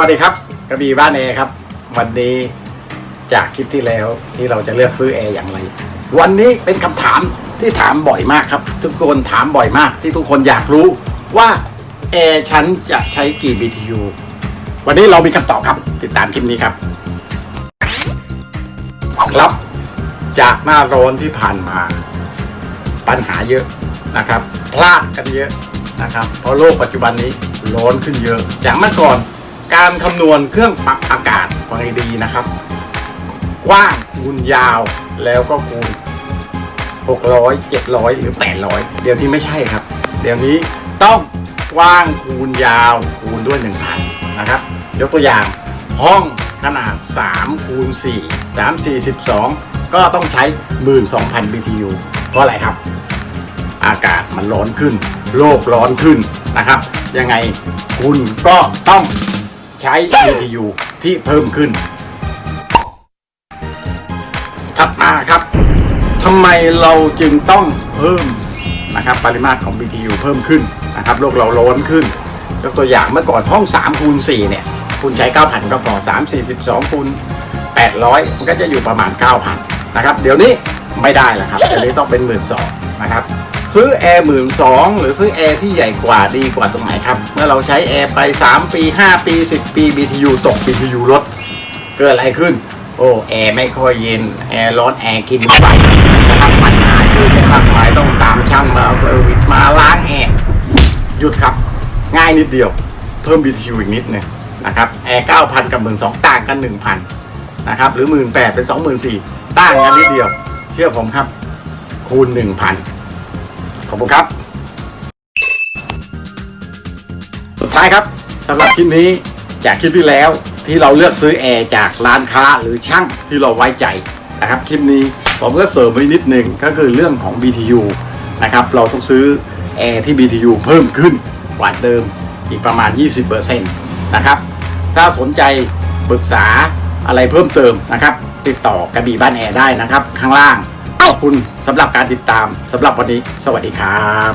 วัสดีครับกระบี่บ้านแอร์ครับ วันนี้จากคลิปที่แล้วที่เราจะเลือกซื้อแอร์อย่างไร วันนี้เป็นคำถามที่ถามบ่อยมากครับ ทุกคนถามบ่อยมากที่ทุกคนอยากรู้ว่าแอร์ฉันจะใช้กี่ BTU วันนี้เรามีคำตอบครับ ติดตามคลิปนี้ครับครับ จากหน้าร้อนที่ผ่านมา ปัญหาเยอะนะครับ พลาดกันเยอะนะครับ เพราะโลกปัจจุบันนี้ร้อนขึ้นเยอะ จากเมื่อก่อน การคำนวณเครื่องปรับอากาศฟังดีนะครับ กว้างคูณยาวแล้วก็คูณ 600 700 หรือ 800 เดี๋ยวนี้ไม่ใช่ครับ เดี๋ยวนี้ต้องกว้างคูณยาวคูณด้วย 1,000 นะครับ ยกตัวอย่างห้องขนาด3คูณ4 3 4 12 ก็ต้องใช้ 12,000 BTU เพราะอะไรครับ อากาศมันร้อนขึ้น โลกร้อนขึ้นนะครับ ยังไงคุณก็ต้อง ใช้ BTU ที่เพิ่มขึ้น ถัดมาครับทำไมเราจึงต้องเพิ่มนะครับปริมาตรของ BTU เพิ่มขึ้นนะครับโลกเราร้อนขึ้นยกตัวอย่างเมื่อก่อนห้อง3คูณ4เนี่ยคุณใช้ 9,000 ก็พอ3 4 2คูณ800 มันก็จะอยู่ประมาณ 9,000 นะครับ เดี๋ยวนี้ไม่ได้แล้วครับเดี๋ยวนี้ต้องเป็น 1 2ื่นนะครับ ซื้อแอร์หมื่นสองหรือซื้อแอร์ที่ใหญ่กว่าดีกว่าตรงไหนครับ เมื่อเราใช้แอร์ไป 3 ปี 5 ปี 10 ปี BTU ตก BTU ลดเกิดอะไรขึ้น โอ้แอร์ไม่ค่อยเย็น แอร์ร้อน แอร์กินไฟนะครับปัญหาเยอะแยะมากมายต้องตามช่างมาเซอร์วิสมาล้างแอร์หยุดครับ ง่ายนิดเดียว เพิ่ม BTU อีกนิดหนึงนะครับแอร์9,000 กับ 12,000 ต่างกัน 1,000 นะครับ หรือ 18,000 เป็น 24,000 ต่างกันนิดเดียว เชื่อผมครับ คูณ 1,000 ขอบคุณครับ สุดท้ายครับสำหรับคลิปนี้จากคลิปที่แล้วที่เราเลือกซื้อแอร์จากร้านค้าหรือช่างที่เราไว้ใจนะครับคลิปนี้ผมก็เสริมไว้นิดหนึ่งก็คือเรื่องของ BTU นะครับเราต้องซื้อแอร์ที่ BTU เพิ่มขึ้นกว่าเดิมอีกประมาณ 20%นะครับถ้าสนใจปรึกษาอะไรเพิ่มเติมนะครับ ติดต่อกระบี่บ้านแอร์ได้นะครับ ข้างล่าง ขอบคุณสำหรับการติดตามสำหรับวันนี้ สวัสดีครับ